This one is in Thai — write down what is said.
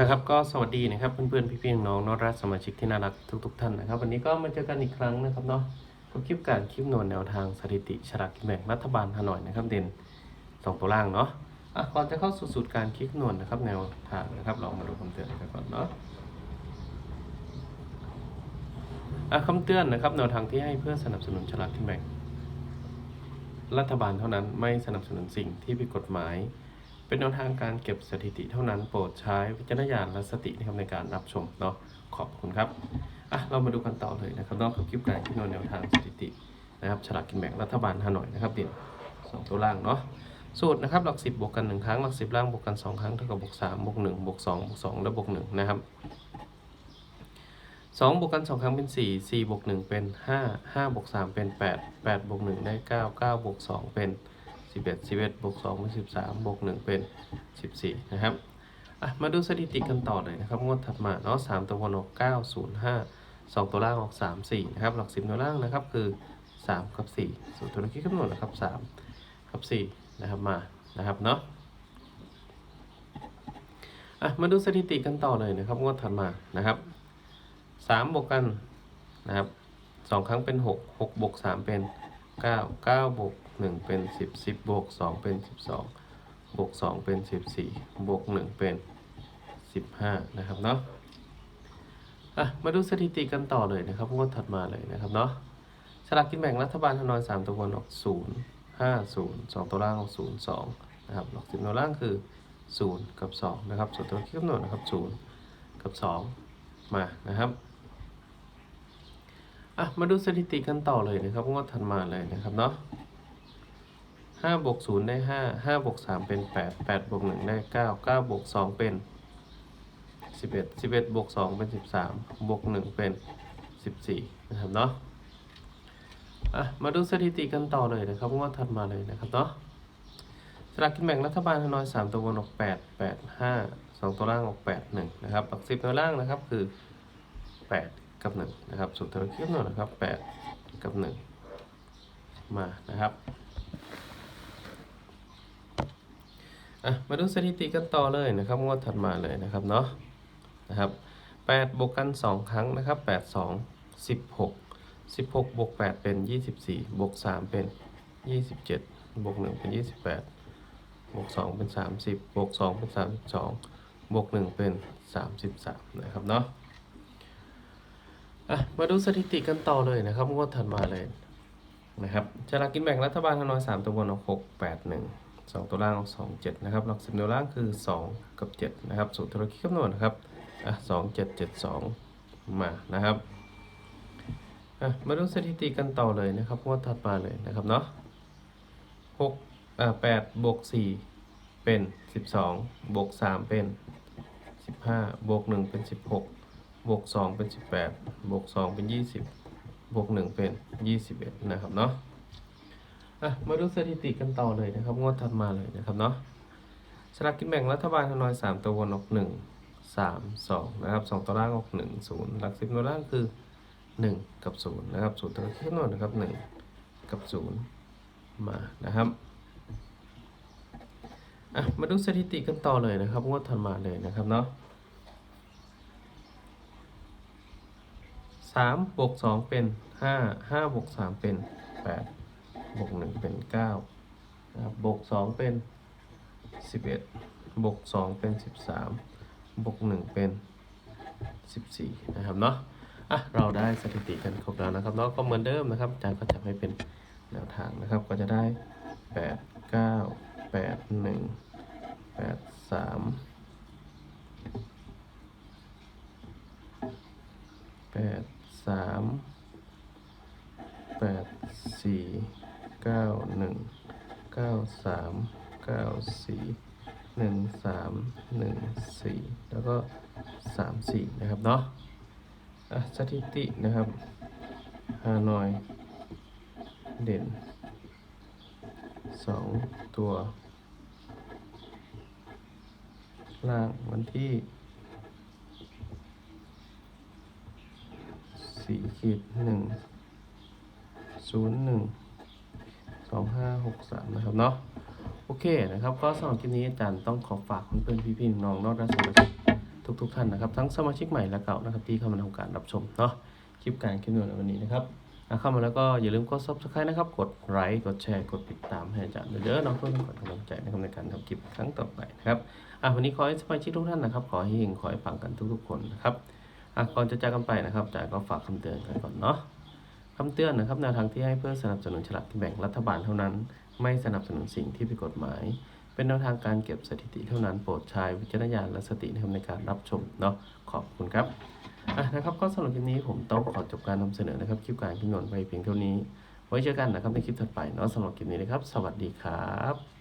นะครับก็สวัสดีนะครับเพื่อนๆพี่ๆน้องๆนรัสมาชิกที่น่ารักทุก ๆ ท่านนะครับ วันนี้ก็มาเจอกันอีกครั้งนะครับเนาะกับคลิปการคลิปโนวลแนวทางสถิติฉลากกินแบ่งรัฐบาลฮานอยนะครับเด่นสองตัวล่างเนาะอะก่อนจะเข้าสู่สูตรการคลิปโนวลนะครับแนวทางนะครับเรามาดูคำเตือนกันก่อนเนาะอะคำเตือนนะครับแนวทางที่ให้เพื่อสนับสนุนฉลากกินแบ่ง รัฐบาลเท่านั้นไม่สนับสนุนสิ่งที่ผิดกฎหมาย เป็นแนวทางการเก็บสถิติเท่านั้นโปรดใช้วิจารณญาณและสตินะครับในการรับชมเนาะขอบคุณครับอะเรามาดูกันต่อเลยนะครับนอกจากคลิปการที่นแนวทางสถิตินะครับฉลากกินแบ่งรัฐบาลฮานอยนะครับเด่นสองตัวล่างเนาะสูตรนะครับหลักสิบบวกกันหนึ่งครั้งหลักสิบล่างบวกกันสองครั้งเท่ากับบวกสามบวกหนึ่งบวกสองบวกสองและบวกหนึ่งนะครับสองบวกกันสองครั้งเป็นสี่สี่บวกหนึ่งเป็นห้าห้าบวกสามเป็นแปดแปดบวกหนึ่งได้เก้าเก้าบวกสองเป็น สิบเอ็ดสิบเอ็ดบวกสองเป็นสิบสามบวกหนึ่งเป็น 14 นะครับอะมาดูสถิติกันต่อเลยนะครับ งวดถัดมาเนาะ3ตัวบนออก 9 0 5 2 ตัวล่างออก 3 4 นะครับ หลัก 10 ตัวล่างนะครับคือ 3 กับ 4สูตรธุรกิจกำหนดนะครับ 3 กับ 4 นะครับมานะครับเนาะอะมาดูสถิติกันต่อเลยนะครับ งวดถัดมานะครับ 3 บวกกันนะครับ2ครั้งเป็น 6 6 บวก 3 เป็น 9 9 บวก 1เป็น10 10บวก2เป็น12บวกสองเป็นสิบสี่บวกหนึ่งเป็นสิบห้านะครับเนาะอะมาดูสถิติกันต่อเลยนะครับงวดถัดมาเลยนะครับเนาะสลากกินแบ่งรัฐบาลฮานอยสามตัวบนออกศูนย์ห้าศูนย์สองตัวล่างออกศูนย์สองนะครับหลักสิบตัวล่างคือศูนย์กับสองนะครับส่วนตัวคิดกำหนดนะครับศูนย์กับสองมานะครับอะมาดูสถิติกันต่อเลยนะครับงวดถัดมาเลยนะครับเนาะ ห้าบวกศูนย์ได้ห้าห้าบวกสามเป็นแปดแปดบวกหนึ่งได้เก้าเก้าบวกสองเป็นสิบเอ็ดสิบเอ็ดบวกสองเป็นสิบสามบวกหนึ่งเป็นสิบสี่นะครับเนาะอะมาดูสถิติกันต่อเลยนะครับงวดถัดมาเลยนะครับเนาะสลากกินแบ่งรัฐบาลฮานอยสามตัวบนออกแปดแปดห้าสองตัวล่างออกแปดหนึ่งนะครับหลักสิบตัวล่างนะครับคือแปดกับหนึ่งนะครับสุดท้ายคลิปหน่อยนะครับแปดกับหนึ่งมานะครับ อะมาดูสถิติกันต่อเลยนะครับงวดถัดมาเลยนะครับเนาะนะครับ8บวกกัน 2 ครั้งนะครับ 8 2 16 16บวก8เป็น 24บวก3เป็น 27บวก1เป็น 28บวก2เป็น 30บวก2เป็น 32บวก1เป็น 33 นะครับเนาะอะมาดูสถิติกันต่อเลยนะครับงวดถัดมาเลยนะครับจะลากกินแบ่งรัฐบาลฮานอย3ตัวบนออก6 8 1 สองตัวล่างออกสองเจ็ดนะครับหลักสิบตัวล่างคือสองกับเจ็ดนะครับสูตรธุรกิจคำนวณนะครับอะสองเจ็ดเจ็ดสองมานะครับอะมาดูสถิติกันต่อเลยนะครับงวดถัดมาเลยนะครับเนาะหกอ่าแปดบวกสี่เป็นสิบสองบวกสามเป็นสิบห้าบวกหนึ่งเป็นสิบหกบวกสองเป็นสิบแปดบวกสองเป็นยี่สิบบวกหนึ่งเป็นยี่สิบเอ็ดนะครับเนาะ อะมาดูสถิติกันต่อเลยนะครับ งวดถัดมาเลยนะครับเนาะสลากกินแบ่งรัฐบาลฮานอยสามตัวบนออกหนึ่งสามสองนะครับสองตัวล่างออกหนึ่งศูนย์หลักสิบตัวล่างคือหนึ่งกับศูนย์นะครับศูนย์ตัวที่กำหนดนะครับหนึ่งกับศูนย์มานะครับอะมาดูสถิติกันต่อเลยนะครับ งวดถัดมาเลยนะครับเนาะสามบวกสองเป็นห้าห้าบวกสามเป็นแปด บวกหนึ่งเป็นเก้านะครับบวกสองเป็นสิบเอ็ดบวกสองเป็นสิบสามบวกหนึ่งเป็นสิบสี่นะครับเนาะอะเราได้สถิติกันครบแล้วนะครับเนาะก็เหมือนเดิมนะครับอาจารย์ก็จะให้เป็นแนวทางนะครับ ก็จะได้แปดเก้าแปดหนึ่งแปดสามแปดสามแปดสี่ เก้าหนึ่งเก้าสามเก้าสี่หนึ่งสามหนึ่งสี่แล้วก็สามสี่นะครับเนาะสถิตินะครับฮานอย เด่นสองตัว ล่างวันที่สี่ขีดหนึ่งศูนย์หนึ่ง สองห้าหกสามนะครับเนาะโอเคนะครับ ก็สำหรับคลิปนี้อาจารย์ต้องขอฝากเพื่อนๆพี่ๆน้องๆนอกด้านสมาชิกทุกๆท่านนะครับ ทั้งสมาชิกใหม่และเก่านะครับที่เข้ามาทำการรับชมเนาะคลิปการคลิปนวดในวันนี้นะครับเข้ามาแล้วก็อย่าลืมกด subscribe นะครับ กดไลค์กดแชร์กดติดตามให้อาจารย์เยอะๆเนาะเพื่อเป็นกำลังใจนะครับในการทำคลิปครั้งต่อไปนะครับอะวันนี้ขอให้สมาชิกทุกท่านนะครับ ขอให้เฮงขอให้ปังกันทุกๆคนนะครับอะก่อนจะจากกันไปนะครับอาจารย์ก็ฝากคำเตือนกันก่อนเนาะ คำเตือนนะครับแนวทางที่ให้เพื่อสนับสนุนฉลากกินแบ่งรัฐบาลเท่านั้น ไม่สนับสนุนสิ่งที่ผิดกฎหมาย เป็นแนวทางการเก็บสถิติเท่านั้น โปรดใช้วิจารณญาณและสติในการรับชมเนาะขอบคุณครับอะนะครับก็สำหรับคลิปนี้ผมต้องขอจบการนำเสนอนะครับคลิปการคำนวณไปเพียงเท่านี้ ไว้เจอกันนะครับในคลิปถัดไปเนาะสำหรับคลิปนี้นะครับ สวัสดีครับ